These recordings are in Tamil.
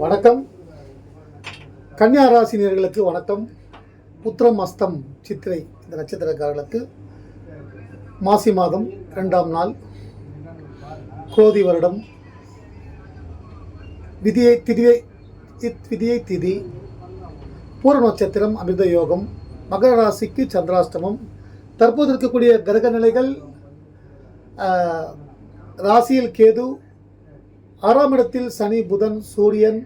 வணக்கம். கன்னியா ராசினியர்களுக்கு வணக்கம். உத்திரம் அஸ்தம் சித்திரை இந்த நட்சத்திரக்காரர்களுக்கு மாசி மாதம் ரெண்டாம் நாள். கோதி வருடம். விதியை திதியை விதியை திதி. பூர்வ நட்சத்திரம் அமிர்த யோகம். மகர ராசிக்கு சந்திராஷ்டமம். தற்போது இருக்கக்கூடிய கிரக நிலைகள் ராசியில் கேது ஆறாம் இடத்தில் சனி புதன் சூரியன்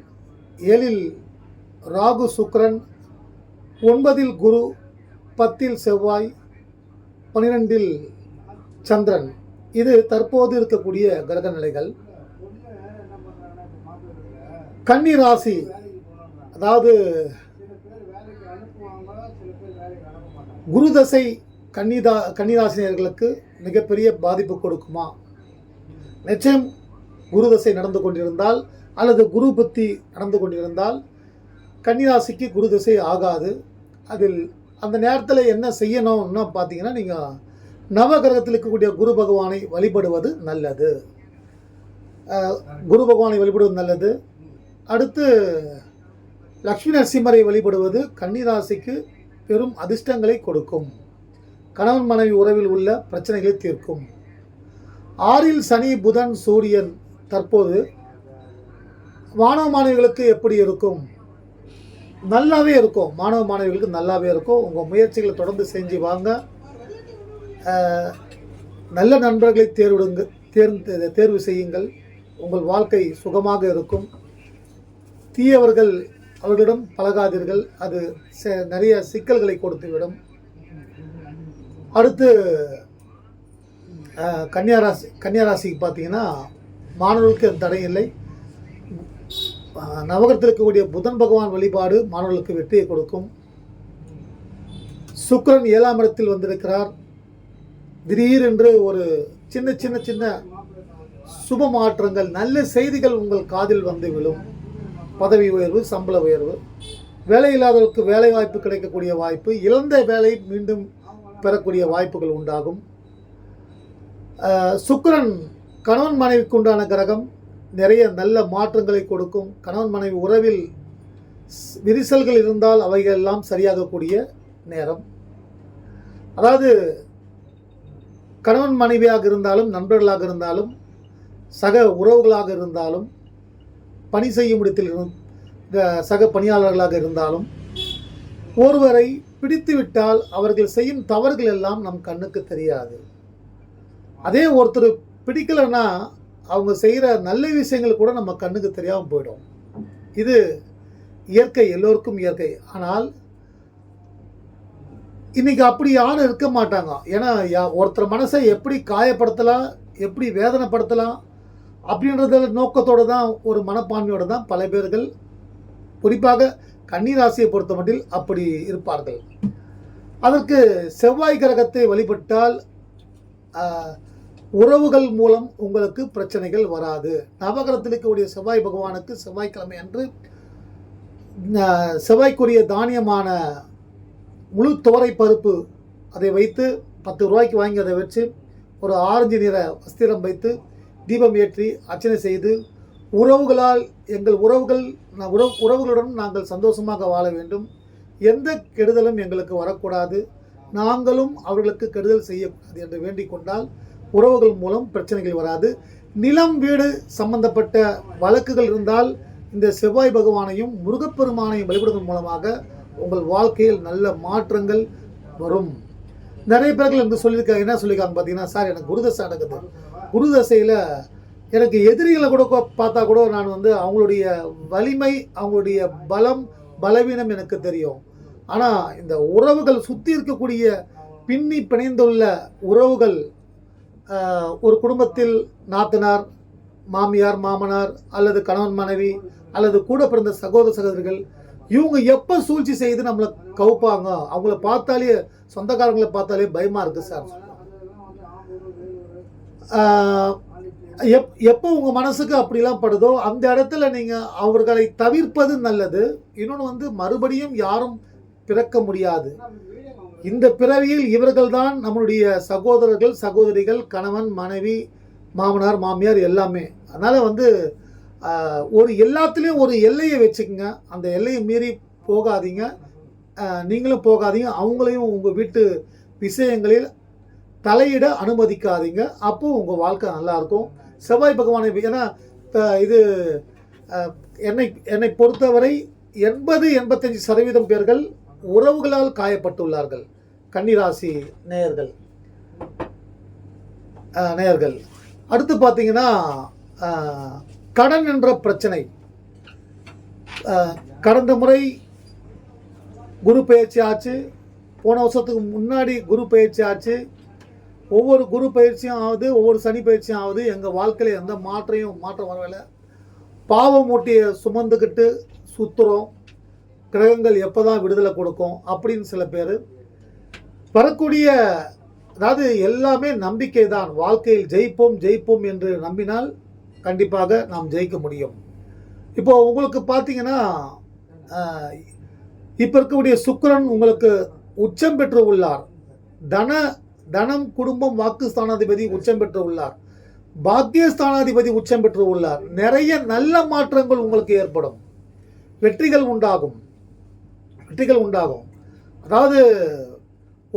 ஏழில் ராகு சுக்கிரன் ஒன்பதில் குரு பத்தில் செவ்வாய் பன்னிரெண்டில் சந்திரன். இது தற்போது இருக்கக்கூடிய கிரக நிலைகள். கன்னி ராசி அதாவது குருதசை கன்னிதா கன்னிராசினியர்களுக்கு மிகப்பெரிய பாதிப்பு கொடுக்குமா? நிச்சயம் குருதசை நடந்து கொண்டிருந்தால் அல்லது குரு புத்தி நடந்து கொண்டிருந்தால் கன்னிராசிக்கு குரு தசை ஆகாது. அதில் அந்த நேரத்தில் என்ன செய்யணும்னு பார்த்தீங்கன்னா நீங்கள் நவகிரகத்தில் இருக்கக்கூடிய குரு பகவானை வழிபடுவது நல்லது. குரு பகவானை வழிபடுவது நல்லது. அடுத்து லக்ஷ்மி நரசிம்மரை வழிபடுவது கன்னிராசிக்கு பெரும் அதிர்ஷ்டங்களை கொடுக்கும். கணவன் மனைவி உறவில் உள்ள பிரச்சனைகளை தீர்க்கும். ஆறில் சனி புதன் சூரியன் தற்போது மாணவ மாணவிகளுக்கு எப்படி இருக்கும்? நல்லாவே இருக்கும். மாணவ மாணவிகளுக்கு நல்லாவே இருக்கும். உங்கள் முயற்சிகளை தொடர்ந்து செஞ்சு வாங்க. நல்ல நண்பர்களை தேர்விடுங்க தேர்ந்து தேர்வு செய்யுங்கள். உங்கள் வாழ்க்கை சுகமாக இருக்கும். தீயவர்கள் அவர்களிடம் பழகாதீர்கள். அது ச- நிறைய சிக்கல்களை கொடுத்துவிடும். அடுத்து கன்னியாராசி கன்னியாராசிக்கு பார்த்தீங்கன்னா மாணவர்களுக்கு தடை இல்லை. நவகரத்தில் இருக்கக்கூடிய புதன் பகவான் வழிபாடு மாணவர்களுக்கு வெற்றியை கொடுக்கும். சுக்கிரன் ஏழாம் இடத்தில் வந்திருக்கிறார். திடீரென்று ஒரு சின்ன சின்ன சின்ன சுப மாற்றங்கள் நல்ல செய்திகள் உங்கள் காதில் வந்து விழும். பதவி உயர்வு சம்பள உயர்வு. வேலை இல்லாதவர்களுக்கு வேலை வாய்ப்பு கிடைக்கக்கூடிய வாய்ப்பு. இழந்த வேலை மீண்டும் பெறக்கூடிய வாய்ப்புகள் உண்டாகும். சுக்கரன் சுக்கிரன் கணவன் மனைவிக்கு உண்டான கிரகம் நிறைய நல்ல மாற்றங்களை கொடுக்கும். கணவன் மனைவி உறவில் ஸ்- விரிசல்கள் இருந்தால் அவைகள் எல்லாம் சரியாகக்கூடிய நேரம். அதாவது கணவன் மனைவியாக இருந்தாலும் நண்பர்களாக இருந்தாலும் சக உறவுகளாக இருந்தாலும் பணி செய்யும் இடத்தில் சக பணியாளர்களாக இருந்தாலும் ஒருவரை பிடித்துவிட்டால் அவர்கள் செய்யும் தவறுகள் எல்லாம் நம் கண்ணுக்கு தெரியாது. அதே ஒருத்தர் பிடிக்கலைன்னா அவங்க செய்கிற நல்ல விஷயங்கள் கூட நம்ம கண்ணுக்கு தெரியாமல் போயிடும். இது இயற்கை எல்லோருக்கும் இயற்கை. ஆனால் இன்னைக்கு அப்படி யாரும் இருக்க மாட்டாங்க. ஏன்னா யா- ஒருத்தர் மனசை எப்படி காயப்படுத்தலாம் எப்படி வேதனைப்படுத்தலாம் அப்படின்றத நோக்கத்தோடு தான் ஒரு மனப்பான்மையோடு தான் பல பேர்கள் குறிப்பாக கன்னிராசியை பொறுத்த மட்டில் அப்படி இருப்பார்கள். அதற்கு செவ்வாய் கிரகத்தை வழிபட்டால் உறவுகள் மூலம் உங்களுக்கு பிரச்சனைகள் வராது. நவகரத்தில் இருக்கக்கூடிய செவ்வாய் பகவானுக்கு செவ்வாய்க்கிழமை அன்று செவ்வாய்க்குரிய தானியமான முழு துவரை பருப்பு அதை வைத்து பத்து ரூபாய்க்கு வாங்கி அதை வச்சு ஒரு ஆரஞ்சு நிற வஸ்திரம் வைத்து தீபம் ஏற்றி அர்ச்சனை செய்து உறவுகளால் எங்கள் உறவுகள் உறவு உறவுகளுடன் நாங்கள் சந்தோஷமாக வாழ வேண்டும். எந்த கெடுதலும் எங்களுக்கு வரக்கூடாது. நாங்களும் அவர்களுக்கு கெடுதல் செய்யக்கூடாது என்று வேண்டிக் கொண்டால் உறவுகள் மூலம் பிரச்சனைகள் வராது. நிலம் வீடு சம்பந்தப்பட்ட வழக்குகள் இருந்தால் இந்த செவ்வாய் பகவானையும் முருகப்பெருமானையும் வழிபடுவதன் மூலமாக உங்கள் வாழ்க்கையில் நல்ல மாற்றங்கள் வரும். நிறைய பேர்கள் வந்து சொல்லியிருக்காங்க என்ன சொல்லியிருக்காங்க பார்த்தீங்கன்னா சார் எனக்கு குருதசை நடக்குது. குருதசையில் எனக்கு எதிரிகளை கூட பார்த்தா கூட நான் வந்து அவங்களுடைய வலிமை அவங்களுடைய பலம் பலவீனம் எனக்கு தெரியும். ஆனால் இந்த உறவுகள் சுற்றி இருக்கக்கூடிய பின்னி பிணைந்துள்ள உறவுகள் ஒரு குடும்பத்தில் நாத்தனார் மாமியார் மாமனார் அல்லது கணவன் மனைவி அல்லது கூட பிறந்த சகோதர சகோதரிகள் இவங்க எப்போ சூழ்ச்சி செய்து நம்மளை கவுப்பாங்க அவங்கள பார்த்தாலே சொந்தக்காரங்களை பார்த்தாலே பயமாக இருக்குது சார். எப் எப்போ உங்கள் மனசுக்கு அப்படிலாம் படுதோ அந்த இடத்துல நீங்கள் அவர்களை தவிர்ப்பது நல்லது. இன்னொன்று வந்து மறுபடியும் யாரும் பிறக்க முடியாது. இந்த பிறவியில் இவர்கள்தான் நம்மளுடைய சகோதரர்கள் சகோதரிகள் கணவன் மனைவி மாமனார் மாமியார் எல்லாமே. அதனால் வந்து ஒரு எல்லாத்துலேயும் ஒரு எல்லையை வச்சுக்கோங்க. அந்த எல்லையை மீறி போகாதீங்க. நீங்களும் போகாதீங்க. அவங்களையும் உங்கள் வீட்டு விஷயங்களில் தலையிட அனுமதிக்காதீங்க. அப்போ உங்கள் வாழ்க்கை நல்லாயிருக்கும். செவ்வாய் பகவானை ஏன்னா இது என்னை என்னை பொறுத்தவரை எண்பது எண்பத்தஞ்சு சதவீதம் பேர்கள் உறவுகளால் காயப்பட்டுள்ளார்கள். கன்னிராசி நேயர்கள். நேயர்கள். அடுத்து பார்த்தீங்கன்னா கடன் என்ற பிரச்சனை. கடந்த முறை குரு பயிற்சி ஆச்சு. போன வருஷத்துக்கு முன்னாடி குரு பயிற்சி ஆச்சு. ஒவ்வொரு குரு பயிற்சியும் ஆகுது ஒவ்வொரு சனி பயிற்சியும் ஆகுது. எங்கள் வாழ்க்கையில் எந்த மாற்றையும் மாற்றம் வரவில்லை பாவம் மூட்டியை சுமந்துக்கிட்டு சுற்றுறோம் கிரகங்கள் எப்போ தான் விடுதலை கொடுக்கும்? அப்படின்னு சில பேர் வரக்கூடிய அதாவது எல்லாமே நம்பிக்கை தான் வாழ்க்கையில் ஜெயிப்போம் ஜெயிப்போம் என்று நம்பினால் கண்டிப்பாக நாம் ஜெயிக்க முடியும். இப்போ உங்களுக்கு பார்த்தீங்கன்னா இப்போ இருக்கக்கூடிய சுக்கரன் உங்களுக்கு உச்சம் பெற்று உள்ளார். தன தனம் குடும்பம் வாக்கு ஸ்தானாதிபதி உச்சம் பெற்று உள்ளார். பாக்கியஸ்தானாதிபதி உச்சம் பெற்று உள்ளார். நிறைய நல்ல மாற்றங்கள் உங்களுக்கு ஏற்படும். வெற்றிகள் உண்டாகும். வெற்றிகள் உண்டாகும். அதாவது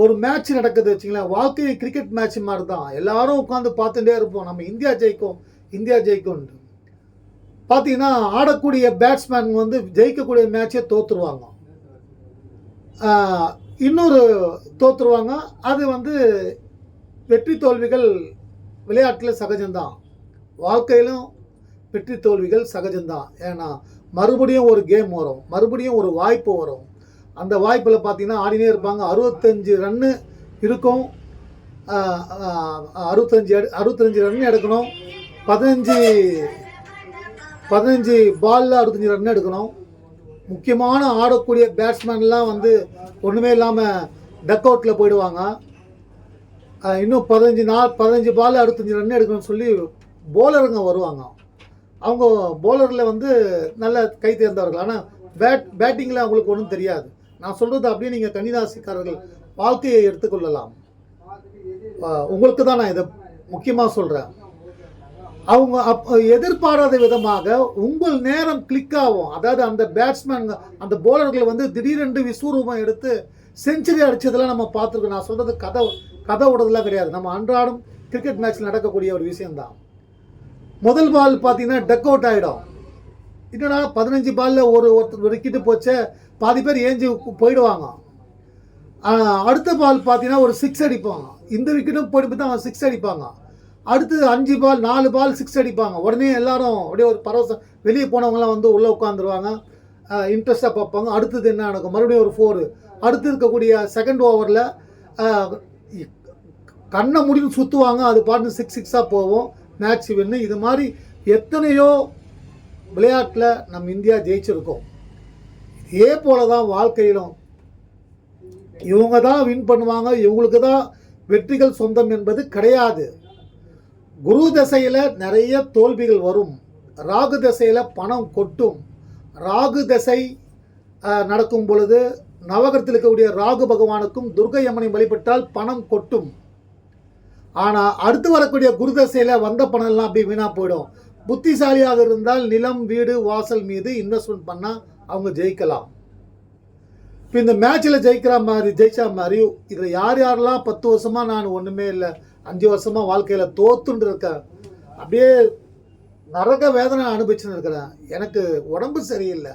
ஒரு மேட்ச் நடக்குது வச்சுங்களேன். வாழ்க்கை கிரிக்கெட் மேட்ச் மாதிரி தான் எல்லாரும் உட்காந்து பார்த்துட்டே இருப்போம். நம்ம இந்தியா ஜெயிக்கும் இந்தியா ஜெயிக்கும் பார்த்தீங்கன்னா ஆடக்கூடிய பேட்ஸ்மேன் வந்து ஜெயிக்கக்கூடிய மேட்சே தோற்றுருவாங்க இன்னொரு தோற்றுருவாங்க அது வந்து வெற்றி தோல்விகள் விளையாட்டில் சகஜம்தான். வாழ்க்கையிலும் வெற்றி தோல்விகள் சகஜம்தான். ஏன்னா மறுபடியும் ஒரு கேம் வரும். மறுபடியும் ஒரு வாய்ப்பு வரும். அந்த வாய்ப்பில் பார்த்தீங்கன்னா ஆடினே இருப்பாங்க. அறுபத்தஞ்சு ரன்னு இருக்கும். அறுபத்தஞ்சு அறுபத்தஞ்சு ரன் எடுக்கணும். பதினஞ்சு பதினஞ்சு பாலில் அறுபத்தஞ்சு ரன் எடுக்கணும். முக்கியமான ஆடக்கூடிய பேட்ஸ்மேன்லாம் வந்து ஒன்றுமே இல்லாமல் டக் அவுட்டில் போயிடுவாங்க. இன்னும் பதினஞ்சு நாள் பதினஞ்சு பால் அறுபத்தஞ்சு ரன் எடுக்கணும்னு சொல்லி போலருங்க வருவாங்க. அவங்க போலரில் வந்து நல்ல கை தேர்ந்தவர்கள். ஆனால் பேட் பேட்டிங்கில் அவங்களுக்கு ஒன்றும் தெரியாது. நான் சொல்கிறது அப்படியே நீங்கள் கன்னிராசிக்காரர்கள் வாழ்க்கையை எடுத்துக்கொள்ளலாம். உங்களுக்கு தான் நான் இதை முக்கியமாக சொல்கிறேன் அவங்க அப் எதிர்பாராத விதமாக உங்கள் நேரம் கிளிக் ஆகும். அதாவது அந்த பேட்ஸ்மேன் அந்த போலர்கள் வந்து திடீரென்று விஸ்வரூபம் எடுத்து செஞ்சுரி அடித்ததெல்லாம் நம்ம பார்த்துருக்கோம். நான் சொல்கிறது கதை கதை விடுறதுலாம் கிடையாது. நம்ம அன்றாடம் கிரிக்கெட் மேட்ச் நடக்கக்கூடிய ஒரு விஷயம்தான். முதல் பால் பார்த்தீங்கன்னா டக் அவுட் ஆகிடும் என்னடா பதினஞ்சு பாலில் ஒரு ஒருத்தர் விக்கெட்டு போச்சே பாதி பேர் ஏஞ்சி போயிடுவாங்க. அடுத்த பால் பார்த்தீங்கன்னா ஒரு சிக்ஸ் அடிப்பாங்க. இந்த விக்கெட்டும் போயிட்டு தான் சிக்ஸ் அடிப்பாங்க. அடுத்து அஞ்சு பால் நாலு பால் சிக்ஸ் அடிப்பாங்க. உடனே எல்லாரும் அப்படியே ஒரு பரவசம் வெளியே போனவங்கலாம் வந்து உள்ளே உட்காந்துருவாங்க இன்ட்ரெஸ்ட்டாக பார்ப்பாங்க. அடுத்தது என்ன நடக்கும்? மறுபடியும் ஒரு ஃபோரு அடுத்து இருக்கக்கூடிய செகண்ட் ஓவரில் கண்ணை முடிவு சுற்றுவாங்க அது பாட்டு சிக்ஸ் சிக்ஸாக போகும். மேட்ச் வின்னு இது மாதிரி எத்தனையோ விளையாட்டில் நம்ம இந்தியா ஜெயிச்சிருக்கோம். இதே போல தான் வாழ்க்கையிலும் இவங்க தான் வின் பண்ணுவாங்க. இவங்களுக்கு தான் வெற்றிகள் சொந்தம் என்பது கிடையாது. குரு தசையில் நிறைய தோல்விகள் வரும். ராகு தசையில் பணம் கொட்டும். ராகு தசை நடக்கும் பொழுது நவகரத்தில் இருக்கக்கூடிய ராகு பகவானுக்கும் துர்கை அம்மனை வழிபட்டால் பணம் கொட்டும். ஆனால் அடுத்து வரக்கூடிய குரு தசையில் வந்த பணம் எல்லாம் வீணாக போயிடும். புத்திசாலியாக இருந்தால் நிலம் வீடு வாசல் மீது இன்வெஸ்ட்மெண்ட் பண்ணால் அவங்க ஜெயிக்கலாம். இப்போ இந்த மேட்ச்சில் ஜெயிக்கிற மாதிரி ஜெயிச்சா மாதிரி இதில் யார் யாரெல்லாம் பத்து வருஷமாக நான் ஒன்றுமே இல்லை அஞ்சு வருஷமாக வாழ்க்கையில் தோத்துன்னு இருக்கேன் அப்படியே நரக வேதனை அனுபவிச்சுன்னு இருக்கிறேன். எனக்கு உடம்பு சரியில்லை.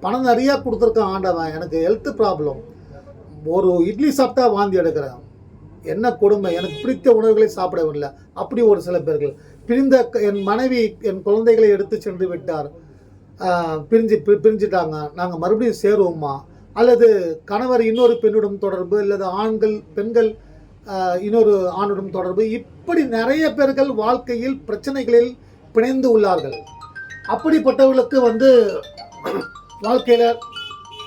பணம் நிறையா கொடுத்துருக்கான் ஆண்டவன் எனக்கு ஹெல்த் ப்ராப்ளம் ஒரு இட்லி சாப்பிட்டா வாந்தி எடுக்கிறேன். என்ன கொடுமை? எனக்கு பிடித்த உணவுகளை சாப்பிடவில்லை அப்படி ஒரு சில பேர்கள். பிரிந்த க- என் மனைவி என் குழந்தைகளை எடுத்து சென்று விட்டார். பிரிஞ்சு பி- பிரிஞ்சுட்டாங்க. நாங்கள் மறுபடியும் சேருவோமா? அல்லது கணவர் இன்னொரு பெண்ணுடன் தொடர்பு அல்லது ஆண்கள் பெண்கள் இன்னொரு ஆணுடன் தொடர்பு? இப்படி நிறைய பேர்கள் வாழ்க்கையில் பிரச்சனைகளில் பிணைந்து உள்ளார்கள். அப்படிப்பட்டவர்களுக்கு வந்து வாழ்க்கையில்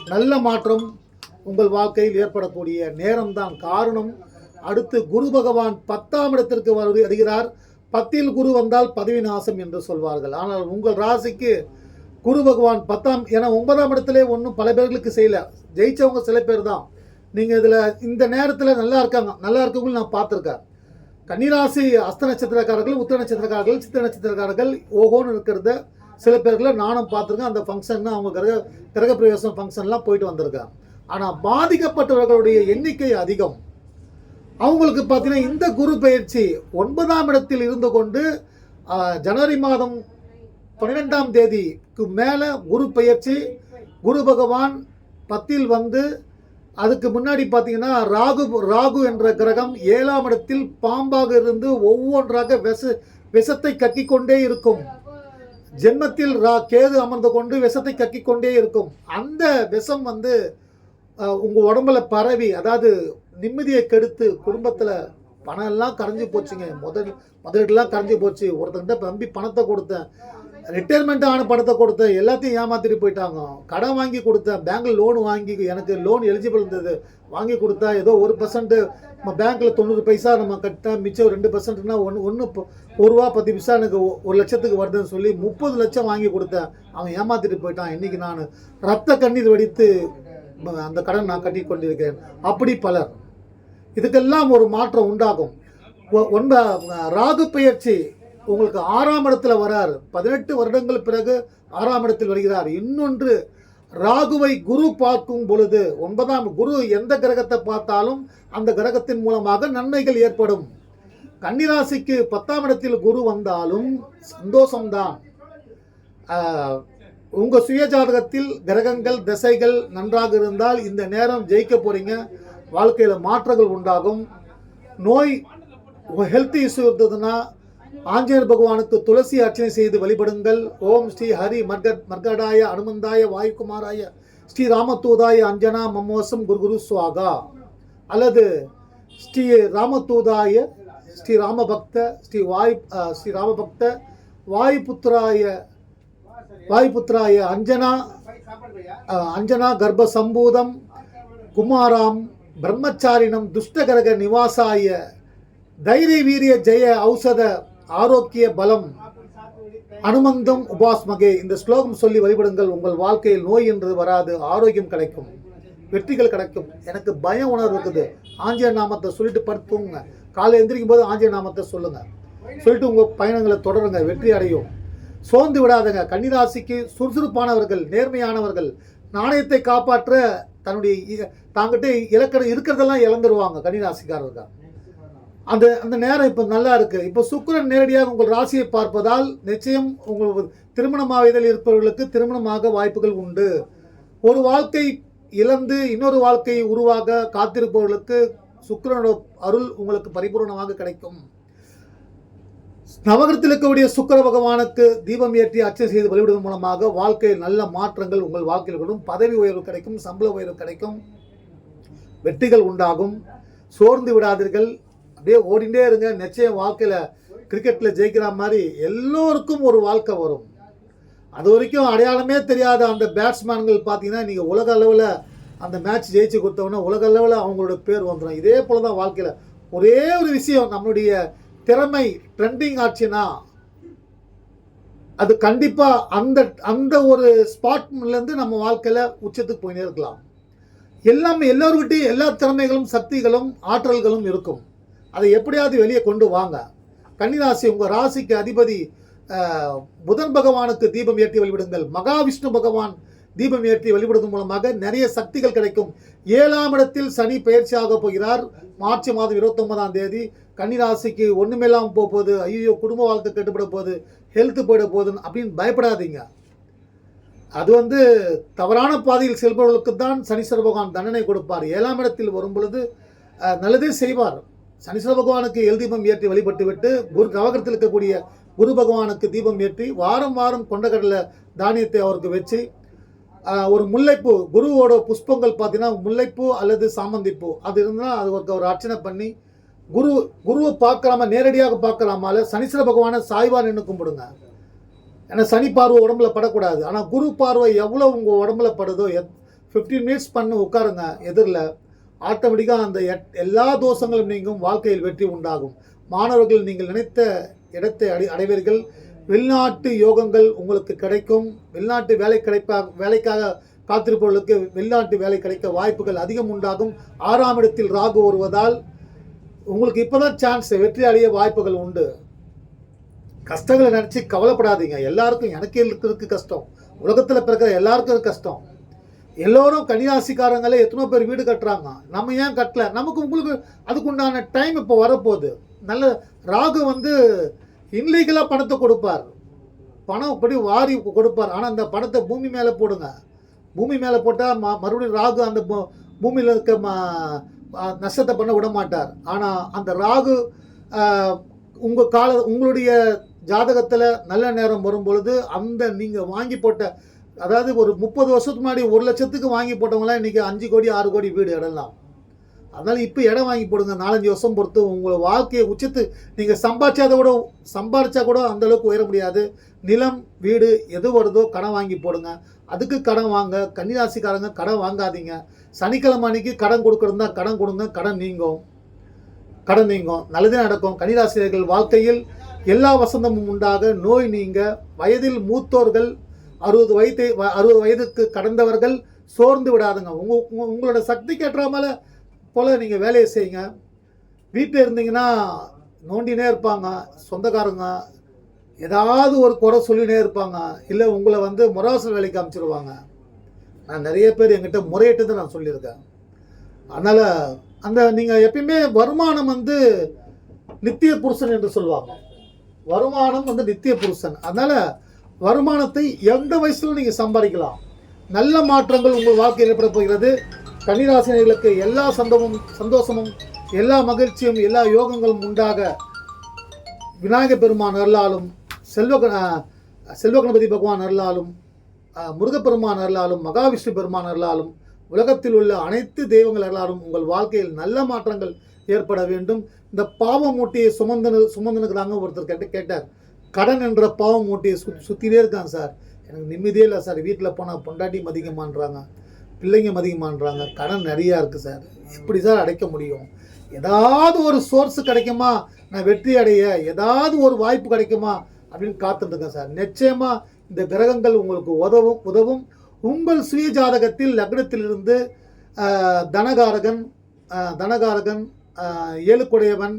நல்ல மாற்றம் உங்கள் வாழ்க்கையில் ஏற்படக்கூடிய நேரம்தான் காரணம். அடுத்து குரு பகவான் பத்தாம் இடத்திற்கு வருகிறார். பத்தில் குரு வந்தால் பதவி நாசம் என்று சொல்வார்கள். ஆனால் உங்கள் ராசிக்கு குரு பகவான் பத்தாம் ஏன்னா ஒன்பதாம் இடத்துல ஒன்றும் பல பேர்களுக்கு செய்யல. ஜெயிச்சவங்க சில பேர் தான் நீங்கள் இதில் இந்த நேரத்தில் நல்லா இருக்காங்க. நல்லா இருக்கவங்களும் நான் பார்த்துருக்கேன். கன்னிராசி அஸ்த நட்சத்திரக்காரர்கள் உத்திர நட்சத்திரக்காரர்கள் சித்திர நட்சத்திரக்காரர்கள் ஓகோன்னு இருக்கிறத சில பேர்களை நானும் பார்த்துருக்கேன். அந்த ஃபங்க்ஷன் அவங்க கிரக கிரகப்பிரவேசம் ஃபங்க்ஷன்லாம் போயிட்டு வந்திருக்கேன். ஆனால் பாதிக்கப்பட்டவர்களுடைய எண்ணிக்கை அதிகம். அவங்களுக்கு பார்த்தீங்கன்னா இந்த குரு பயிற்சி ஒன்பதாம் இடத்தில் இருந்து கொண்டு ஜனவரி மாதம் பன்னிரெண்டாம் தேதிக்கு மேலே குரு பயிற்சி குரு பகவான் பத்தில் வந்து அதுக்கு முன்னாடி பார்த்தீங்கன்னா ராகு ராகு என்ற கிரகம் ஏழாம் இடத்தில் பாம்பாக இருந்து ஒவ்வொன்றாக விஷ விஷத்தை கக்கி கொண்டே இருக்கும். ஜென்மத்தில் ரா கேது அமர்ந்து கொண்டு விஷத்தை கக்கி கொண்டே இருக்கும். அந்த விஷம் வந்து உங்கள் உடம்புல பரவி அதாவது நிம்மதியை கெடுத்து குடும்பத்தில் பணம் எல்லாம் கரைஞ்சி போச்சுங்க. முதல் முதலீடுலாம் கரைஞ்சி போச்சு. ஒருத்தங்கிட்ட நம்பி பணத்தை கொடுத்தேன். ரிட்டைர்மெண்ட் ஆன பணத்தை கொடுத்தேன் எல்லாத்தையும் ஏமாத்திட்டு போயிட்டாங்க. கடன் வாங்கி கொடுத்தேன் பேங்க்ல லோன் வாங்கி எனக்கு லோன் எலிஜிபிள் இருந்தது. வாங்கி கொடுத்தா ஏதோ ஒரு பர்சன்ட் நம்ம பேங்க்ல தொண்ணூறு பைசா நம்ம கட்டினா மிச்சம் ரெண்டு பர்சன்ட்னா ஒன்று ஒன்று ஒரு ரூபா பத்து பைசா எனக்கு ஒரு லட்சத்துக்கு வருதுன்னு சொல்லி முப்பது லட்சம் வாங்கி கொடுத்தேன். அவன் ஏமாத்திட்டு போயிட்டான். இன்னைக்கு நான் ரத்த கண்ணீர் வடித்து அந்த கடன் நான் கட்டி கொண்டிருக்கிறேன். அப்படி பலர். இதுக்கெல்லாம் ஒரு மாற்றம் உண்டாகும். ஒ- ஒன்ப ராகு பெயர்ச்சி உங்களுக்கு ஆறாம் இடத்துல வரார். பதினெட்டு வருடங்கள் பிறகு ஆறாம் இடத்தில் வருகிறார். இன்னொன்று ராகுவை குரு பார்க்கும் பொழுது ஒன்பதாம் குரு எந்த கிரகத்தை பார்த்தாலும் அந்த கிரகத்தின் மூலமாக நன்மைகள் ஏற்படும். கன்னிராசிக்கு பத்தாம் இடத்தில் குரு வந்தாலும் சந்தோஷம்தான். ஆஹ், உங்க சுய ஜாதகத்தில் கிரகங்கள் திசைகள் நன்றாக இருந்தால் இந்த நேரம் ஜெயிக்க போறீங்க. வாழ்க்கையில் மாற்றங்கள் உண்டாகும். நோய் ஹெல்த் இஷ்யூ இருந்ததுன்னா ஆஞ்சநேயர் பகவானுக்கு துளசி அர்ச்சனை செய்து வழிபடுங்கள். ஓம் ஸ்ரீ ஹரி மர்கட் மர்கடாய அனுமந்தாய வாயுகுமாராய ஸ்ரீ ராமதூதாய அஞ்சனா மம்மோசம் குருகுரு சுவாகா. அல்லது ஸ்ரீ ராமதூதாய ஸ்ரீ ராமபக்த ஸ்ரீ வாய் ஸ்ரீ ராமபக்த வாயுபுத்திராய வாயுபுத்திராய அஞ்சனா அஞ்சனா கர்ப்ப சம்பூதம் குமாராம் பிரம்மச்சாரினம் துஷ்டகரக நிவாசாய தைரிய வீரிய ஜெய ஔஷத ஆரோக்கிய பலம் அனுமந்தம் உபாஸ்மகே. இந்த ஸ்லோகம் சொல்லி வழிபடுங்கள். உங்கள் வாழ்க்கையில் நோய் என்று வராது ஆரோக்கியம் கிடைக்கும் வெற்றிகள் கிடைக்கும். எனக்கு பய உணர்வு இருக்குது. ஆஞ்சநேய நாமத்தை சொல்லிட்டு படுத்துங்க. காலை எந்திரிக்கும் போது ஆஞ்சநேய நாமத்தை சொல்லுங்க. சொல்லிட்டு உங்கள் பயணங்களை தொடருங்க. வெற்றி அடையும். சோர்ந்து விடாதங்க. கன்னிராசிக்கு சுறுசுறுப்பானவர்கள் நேர்மையானவர்கள் நாணயத்தை காப்பாற்ற தன்னுடைய தாங்கிட்டே தாங்கிட்ட இலக்கணம் இருக்கிறதெல்லாம் இழந்துருவாங்க கன்னிராசிக்காரர்கள். அந்த அந்த நேரம் இப்போ நல்லா இருக்குது இப்போ சுக்கிரன் நேரடியாக உங்கள் ராசியை பார்ப்பதால் நிச்சயம் உங்கள் திருமணமாவதில் இருப்பவர்களுக்கு திருமணமாக வாய்ப்புகள் உண்டு. ஒரு வாழ்க்கை இழந்து இன்னொரு வாழ்க்கை உருவாக காத்திருப்பவர்களுக்கு சுக்கிரனோட அருள் உங்களுக்கு பரிபூர்ணமாக கிடைக்கும். நவகரத்தில் இருக்கக்கூடிய சுக்கிர பகவானுக்கு தீபம் ஏற்றி அர்ச்சனை செய்து வழிவிடுவதன் மூலமாக வாழ்க்கையில் நல்ல மாற்றங்கள் உங்கள் வாழ்க்கையில் வரும். பதவி உயர்வு கிடைக்கும் சம்பள உயர்வு கிடைக்கும். வெற்றிகள் உண்டாகும். சோர்ந்து விடாதீர்கள். அப்படியே ஓடிண்டே இருங்க. நிச்சயம் வாழ்க்கையில் கிரிக்கெட்டில் ஜெயிக்கிற மாதிரி எல்லோருக்கும் ஒரு வாழ்க்கை வரும். அது வரைக்கும் அடையாளமே தெரியாத அந்த பேட்ஸ்மேன்கள் பார்த்தீங்கன்னா நீங்கள் உலக அளவில் அந்த மேட்ச் ஜெயிச்சு கொடுத்தவொடனே உலக அளவில் அவங்களோட பேர் வந்துடும் இதே போல தான் வாழ்க்கையில். ஒரே ஒரு விஷயம் நம்மளுடைய திறமை ட்ரெண்டிங் ஆச்சுன்னா அது கண்டிப்பாக அந்த அந்த ஒரு ஸ்பாட்லேருந்து நம்ம வாழ்க்கையில் உச்சத்துக்கு போயினே இருக்கலாம். எல்லாமே எல்லோருக்கிட்டையும் எல்லா திறமைகளும் சக்திகளும் ஆற்றல்களும் இருக்கும். அதை எப்படியாவது வெளியே கொண்டு வாங்க. கன்னிராசி உங்கள் ராசிக்கு அதிபதி புதன் பகவானுக்கு தீபம் ஏற்றி வழிபடுங்கள். மகாவிஷ்ணு பகவான் தீபம் ஏற்றி வழிபடுவதன் மூலமாக நிறைய சக்திகள் கிடைக்கும். ஏழாம் இடத்தில் சனி பயிற்சியாக போகிறார். மார்ச் மாதம் இருபத்தொன்பதாம் தேதி. கன்னிராசிக்கு ஒன்றுமில்லாமல் போக போகுது. ஐயோ குடும்ப வாழ்க்கை கெட்டுப்பட போகுது. ஹெல்த்து போயிட போகுதுன்னு அப்படின்னு பயப்படாதீங்க. அது வந்து தவறான பாதையில் செல்பவர்களுக்கு தான் சனீஸ்வர பகவான் தண்டனை கொடுப்பார். ஏழாம் இடத்தில் வரும் பொழுது நல்லதே செய்வார். சனீஸ்வர பகவானுக்கு எல் தீபம் ஏற்றி வழிபட்டுவிட்டு குரு நவகரத்தில் இருக்கக்கூடிய குரு பகவானுக்கு தீபம் ஏற்றி வாரம் வாரம் கொண்டக்கடலை தானியத்தை அவருக்கு வச்சு ஒரு முல்லைப்பூ குருவோட புஷ்பங்கள் பார்த்தீங்கன்னா முல்லைப்பூ அல்லது சாமந்திப்பூ. அது இருந்தால் அது ஒரு ஒரு அர்ச்சனை பண்ணி குரு குருவை பார்க்கலாமா நேரடியாக பார்க்கலாமால சனீஸ்வர பகவானை சாய்வா நின்று கும்பிடுங்க. ஏன்னா சனி பார்வை உடம்புல படக்கூடாது. ஆனால் குரு பார்வை எவ்வளோ உங்கள் உடம்புல படுதோ எத் ஃபிஃப்டீன் மினிட்ஸ் பண்ணு உட்காருங்க எதிரில். ஆட்டோமேட்டிக்காக அந்த எட் எல்லா தோஷங்களும் நீங்கும் வாழ்க்கையில் வெற்றி உண்டாகும். மாணவர்கள் நீங்கள் நினைத்த இடத்தை அடை அடைவீர்கள். வெளிநாட்டு யோகங்கள் உங்களுக்கு கிடைக்கும். வெளிநாட்டு வேலை கிடைப்பா வேலைக்காக காத்திருப்பவர்களுக்கு வெளிநாட்டு வேலை கிடைக்க வாய்ப்புகள் அதிகம் உண்டாகும். ஆறாம் இடத்தில் ராகு வருவதால் உங்களுக்கு இப்போதான் சான்ஸ் வெற்றி அடைய வாய்ப்புகள் உண்டு. கஷ்டங்களை நினச்சி கவலைப்படாதீங்க. எல்லாருக்கும் எனக்கே இருக்கிறதுக்கு கஷ்டம். உலகத்தில் பிறக்கிற எல்லாருக்கும் கஷ்டம். எல்லோரும் கன்னிராசிக்காரங்களே எத்தனோ பேர் வீடு கட்டுறாங்க. நம்ம ஏன் கட்டல? நமக்கு உங்களுக்கு அதுக்குண்டான டைம் இப்போ வரப்போகுது. நல்ல ராகு வந்து இன்லீகலாக பணத்தை கொடுப்பார். பணம் இப்படி வாரி கொடுப்பார். ஆனால் அந்த பணத்தை பூமி மேலே போடுங்க. பூமி மேலே போட்டால் ம மறுபடியும் ராகு அந்த பூ- பூமியில் இருக்க ம நஷ்டத்தை பண்ண விட மாட்டார். ஆனால் அந்த ராகு உங்கள் கால உங்களுடைய ஜாதகத்தில் நல்ல நேரம் வரும் பொழுது அந்த நீங்கள் வாங்கி போட்ட அதாவது ஒரு முப்பது வருஷத்துக்கு முன்னாடி ஒரு லட்சத்துக்கு வாங்கி போட்டவங்களாம் இன்றைக்கி அஞ்சு கோடி ஆறு கோடி வீடு இடலாம். அதனால் இப்போ இடம் வாங்கி போடுங்க. நாலஞ்சு வருஷம் பொறுத்து உங்களை வாழ்க்கையை உச்சத்து நீங்கள் சம்பாதிச்சாத கூட சம்பாதிச்சா கூட அந்தளவுக்கு உயர முடியாது. நிலம் வீடு எது வருதோ கடன் வாங்கி போடுங்க. அதுக்கு கடன் வாங்க. கன்னிராசிக்காரங்க கடன் வாங்காதீங்க. சனிக்கிழமை அன்னைக்கு கடன் கொடுக்குறதா கடன் கொடுங்க. கடன் நீங்கும். கடன் நீங்கும். நல்லதே நடக்கும். கன்னிராசிரியர்கள் வாழ்க்கையில் எல்லா வசந்தமும் உண்டாக நோய் நீங்க. வயதில் மூத்தோர்கள் அறுபது வயது வ- அறுபது வயதுக்கு கடந்தவர்கள் சோர்ந்து விடாதுங்க. உங்கள் உங்களோட சக்திக்கு ஏற்ற போல் நீங்கள் வேலையை செய்யுங்க. வீட்டில் இருந்தீங்கன்னா நோண்டினே இருப்பாங்க சொந்தக்காரங்க ஏதாவது ஒரு குறை சொல்லினே இருப்பாங்க. இல்லை உங்களை வந்து முராசல் வேலைக்கு அமைச்சிருவாங்க. நான் நிறைய பேர் என்கிட்ட முறையிட்டு நான் சொல்லியிருக்கேன். அதனால் அந்த நீங்கள் எப்பயுமே வருமானம் வந்து நித்திய புருஷன் என்று சொல்லுவாங்க. வருமானம் வந்து நித்திய புருஷன். அதனால் வருமானத்தை எந்த வயசுல நீங்கள் சம்பாதிக்கலாம்? நல்ல மாற்றங்கள் உங்கள் வாழ்க்கையில் ஏற்பட போகிறது. கன்னிராசினர்களுக்கு எல்லா சந்தமும் சந்தோஷமும் எல்லா மகிழ்ச்சியும் எல்லா யோகங்களும் உண்டாக விநாயகர் பெருமான் அருளாலும் செல்வ செல்வ கணபதி பகவான் அருளாலும் முருகப்பெருமான் அருளாலும் மகாவிஷ்ணு பெருமான் அருளாலும் உலகத்தில் உள்ள அனைத்து தெய்வங்கள் அருளாலும் உங்கள் வாழ்க்கையில் நல்ல மாற்றங்கள் ஏற்பட வேண்டும். இந்த பாவ மூட்டையை சுமந்தனு சுமந்தனுக்குறாங்க ஒருத்தர் கேட்டு கேட்டார். கடன் என்ற பாவ மூட்டையை சு சுற்றினே இருக்காங்க சார். எனக்கு நிம்மதியே இல்லை சார். வீட்டில் போனால் பொண்டாட்டி மதிக்கமான்றாங்க. பிள்ளைங்க மதிக்கமான்றாங்க. கடன் நிறையா இருக்குது சார். எப்படி சார் அடைக்க முடியும்? ஏதாவது ஒரு சோர்ஸ் கிடைக்குமா? நான் வெற்றி அடைய ஏதாவது ஒரு வாய்ப்பு கிடைக்குமா? அப்படின்னு காத்துருக்கேன் சார். நிச்சயமா இந்த கிரகங்கள் உங்களுக்கு உதவும் உதவும். உங்கள் சுய ஜாதகத்தில் லக்னத்திலிருந்து தனகாரகன் தனகாரகன் ஏழுக்குடையவன்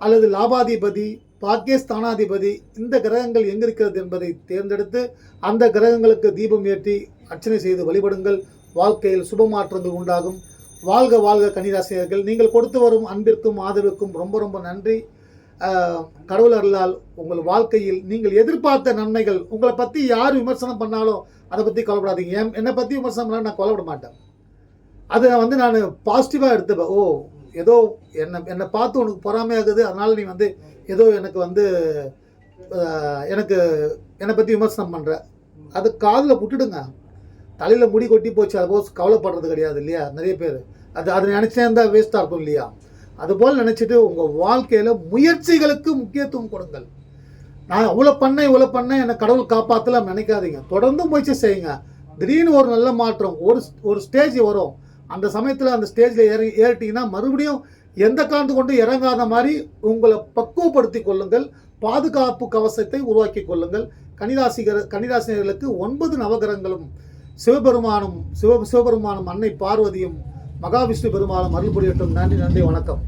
அல்லது லாபாதிபதி பாக்கியஸ்தானாதிபதி இந்த கிரகங்கள் எங்கே இருக்கிறது என்பதை தேர்ந்தெடுத்து அந்த கிரகங்களுக்கு தீபம் ஏற்றி அர்ச்சனை செய்து வழிபடுங்கள். வாழ்க்கையில் சுப மாற்றங்கள் உண்டாகும். வாழ்க வாழ்க கணிராசிரியர்கள் நீங்கள் கொடுத்து வரும் அன்பிற்கும் ஆதரவுக்கும் ரொம்ப ரொம்ப நன்றி. கடவுள் அருளால் உங்கள் வாழ்க்கையில் நீங்கள் எதிர்பார்த்த நன்மைகள் உங்களை பற்றி யார் விமர்சனம் பண்ணாலும் அதை பற்றி கவலைப்படாதீங்க. என் என்னை பற்றி விமர்சனம் பண்ணால் நான் கவலைப்பட மாட்டேன். அதை வந்து நான் பாசிட்டிவாக எடுத்துப்பேன். ஓ ஏதோ என்னை என்னை பார்த்து உனக்கு பொறாமையாகுது. அதனால் நீ வந்து ஏதோ எனக்கு வந்து எனக்கு என்னை பற்றி விமர்சனம் பண்ணுற அது காதில் விட்டுடுங்க தலையில் முடி கொட்டி போச்சு அது போல் கவலைப்படுறது கிடையாது இல்லையா? நிறைய பேர். அது அது நினச்சே இருந்தால் வேஸ்ட்டாக இருக்கும் இல்லையா? அதுபோல் நினச்சிட்டு உங்கள் வாழ்க்கையில் முயற்சிகளுக்கு முக்கியத்துவம் கொடுங்கள். நான் அவ்வளோ பண்ணேன் இவ்வளோ பண்ணேன் என்னை கடவுள் காப்பாற்றலாம் நினைக்காதீங்க. தொடர்ந்து முயற்சி செய்யுங்க. திடீர்னு ஒரு நல்ல மாற்றம் ஒரு ஒரு ஸ்டேஜ் வரும். அந்த சமயத்தில் அந்த ஸ்டேஜில் ஏறி ஏறிட்டிங்கன்னா மறுபடியும் எந்த காந்து கொண்டு இறங்காத மாதிரி உங்களை பக்குவப்படுத்தி கொள்ளுங்கள். பாதுகாப்பு கவசத்தை உருவாக்கி கொள்ளுங்கள். கணிதாசிகர் கணிதாசினர்களுக்கு ஒன்பது நவகிரகங்களும் சிவபெருமானும் சிவ சிவபெருமானும் அன்னை பார்வதியும் மகாவிஷ்ணு பெருமானும் அருள் புரியட்டும் நன்றி நன்றி வணக்கம்.